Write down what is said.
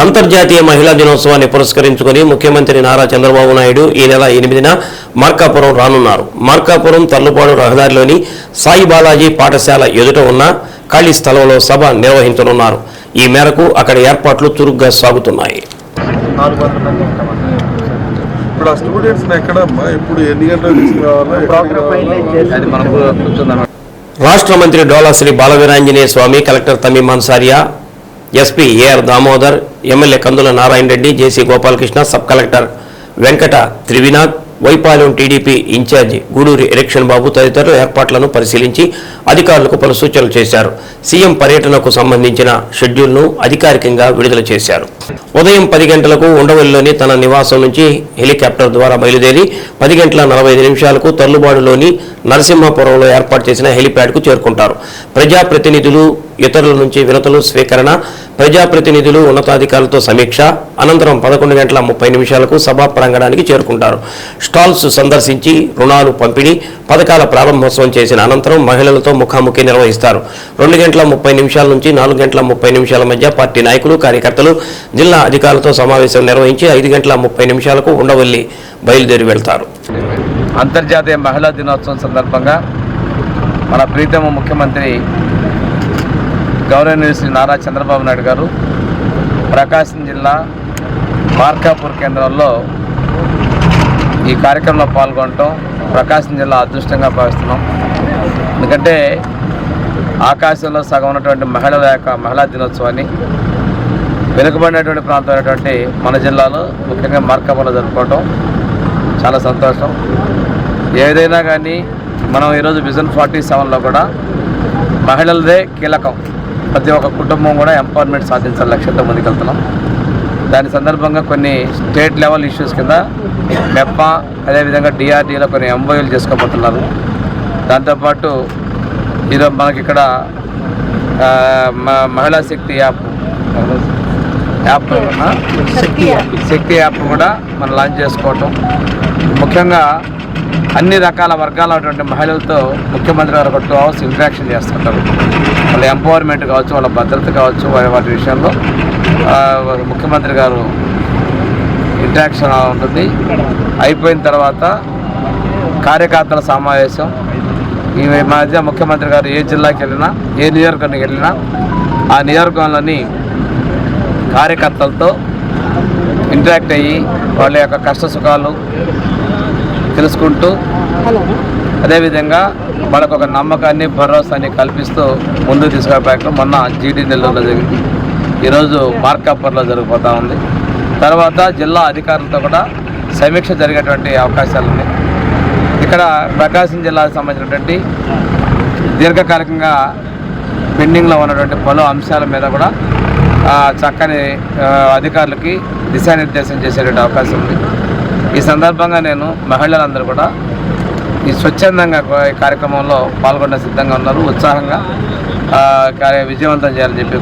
అంతర్జాతీయ మహిళా దినోత్సవాన్ని పురస్కరించుకుని ముఖ్యమంత్రి నారా చంద్రబాబు నాయుడు ఈ నెల ఎనిమిదిన మార్కాపురం రానున్నారు. మార్కాపురం తల్లుపాడు రహదారిలోని సాయి బాలాజీ పాఠశాల ఎదుట ఉన్న ఖాళీ స్థలంలో సభ నిర్వహించనున్నారు. ఈ మేరకు అక్కడ ఏర్పాట్లు చురుగ్గా సాగుతున్నాయి. ఇప్పుడు ఆ స్టూడెంట్స్ ఎక్కడమ్మా ఇప్పుడు ఎన్ని తీసుకురావాలా? కూర్చుందన్న రాష్ట్ర మంత్రి Dola Sri Bala Veeranjaneya Swamy collector Tameem Ansariya SP AR Damodar MLA Kandula Narayana Reddy JC Gopalakrishna sub collector Venkata Trivinath Y Palem TDP in charge Guduri Erixion Babu తదితరుల ఏర్పాట్లను పరిశీలించి అధికారులకు పలు సూచనలు చేశారు. సీఎం పర్యటనకు సంబంధించిన షెడ్యూల్ను అధికారికంగా విడుదల చేశారు. ఉదయం పది గంటలకు ఉండవల్లిలోని తన నివాసం నుంచి హెలికాప్టర్ ద్వారా బయలుదేరి పది గంటల నలభై ఐదు నిమిషాలకు తల్లుబాడులోని నరసింహపురంలో ఏర్పాటు చేసిన హెలిప్యాడ్కు చేరుకుంటారు. ప్రజాప్రతినిధులు ఇతరుల నుంచి వినతులు స్వీకరణ ప్రజాప్రతినిధులు ఉన్నతాధికారులతో సమీక్ష అనంతరం పదకొండు గంటల ముప్పై నిమిషాలకు సభా ప్రాంగణానికి చేరుకుంటారు. స్టాల్స్ సందర్శించి రుణాలు పంపిణీ పథకాల ప్రారంభోత్సవం చేసిన అనంతరం మహిళలతో ముఖాముఖి నిర్వహిస్తారు. రెండు గంటల ముప్పై నిమిషాల నుంచి నాలుగు గంటల ముప్పై నిమిషాల మధ్య పార్టీ నాయకులు కార్యకర్తలు జిల్లా అధికారులతో సమావేశం నిర్వహించి ఐదు గంటల ముప్పై నిమిషాలకు ఉండవల్లి బయలుదేరి వెళ్తారు. అంతర్జాతీయ మహిళా దినోత్సవం సందర్భంగా మన ప్రీతమ ముఖ్యమంత్రి గౌరవనీయులు శ్రీ నారా చంద్రబాబు నాయుడు గారు ప్రకాశం జిల్లా మార్కాపూర్ కేంద్రంలో ఈ కార్యక్రమంలో పాల్గొనటం ప్రకాశం జిల్లా అదృష్టంగా భావిస్తున్నాం. ఎందుకంటే ఆకాశంలో సగం ఉన్నటువంటి మహిళల యొక్క మహిళా దినోత్సవాన్ని వెనుకబడినటువంటి ప్రాంతం అయినటువంటి మన జిల్లాలో ముఖ్యంగా మార్కాపూర్లో జరుపుకోవటం చాలా సంతోషం. ఏదైనా కానీ మనం ఈరోజు విజన్ ఫార్టీ సెవెన్లో కూడా మహిళలదే కీలకం. ప్రతి ఒక్క కుటుంబం కూడా ఎంపవర్మెంట్ సాధించాలి లక్ష్యంతో ముందుకెళ్తున్నాం. దాని సందర్భంగా కొన్ని స్టేట్ లెవెల్ ఇష్యూస్ కింద మెప్పా అదేవిధంగా డిఆర్డీలో కొన్ని ఎంఓయూలు చేసుకోబోతున్నారు. దాంతోపాటు ఈరోజు మనకి ఇక్కడ ఆ, మ- Mahila Shakti app app? Shakti app కూడా మనం లాంచ్ చేసుకోవటం. ముఖ్యంగా అన్ని రకాల వర్గాలటువంటి మహిళలతో ముఖ్యమంత్రి గారు ఒక టూ అవర్స్ ఇంటరాక్షన్ చేస్తుంటారు. వాళ్ళ ఎంపవర్మెంట్ కావచ్చు వాళ్ళ భద్రత కావచ్చు వారి వాటి విషయంలో ముఖ్యమంత్రి గారు ఇంటరాక్షన్ ఉంటుంది. అయిపోయిన తర్వాత కార్యకర్తల సమావేశం. ఈ మధ్య ముఖ్యమంత్రి గారు ఏ జిల్లాకి వెళ్ళినా ఏ నియోజకవర్గానికి వెళ్ళినా ఆ నియోజకవర్గంలోని కార్యకర్తలతో ఇంటరాక్ట్ అయ్యి వాళ్ళ యొక్క కష్ట సుఖాలు తెలుసుకుంటూ అదేవిధంగా వాళ్ళకు ఒక నమ్మకాన్ని భరోసాని కల్పిస్తూ ముందుకు తీసుకుపోయాక మొన్న జీడీ నెల్లూరులో జరిగింది. ఈరోజు మార్కాపూర్లో జరిగిపోతూ ఉంది. తర్వాత జిల్లా అధికారులతో కూడా సమీక్ష జరిగేటువంటి అవకాశాలు ఉన్నాయి ఇక్కడ ప్రకాశం జిల్లాకు సంబంధించినటువంటి దీర్ఘకాలికంగా పెండింగ్లో ఉన్నటువంటి పలు అంశాల మీద కూడా చక్కని అధికారులకి దిశానిర్దేశం చేసేటువంటి అవకాశం ఉంది. ఈ సందర్భంగా నేను మహిళలందరూ కూడా ఈ స్వచ్ఛందంగా ఈ కార్యక్రమంలో పాల్గొన్న సిద్ధంగా ఉన్నారు. ఉత్సాహంగా కార్య విజయవంతం చేయాలని చెప్పి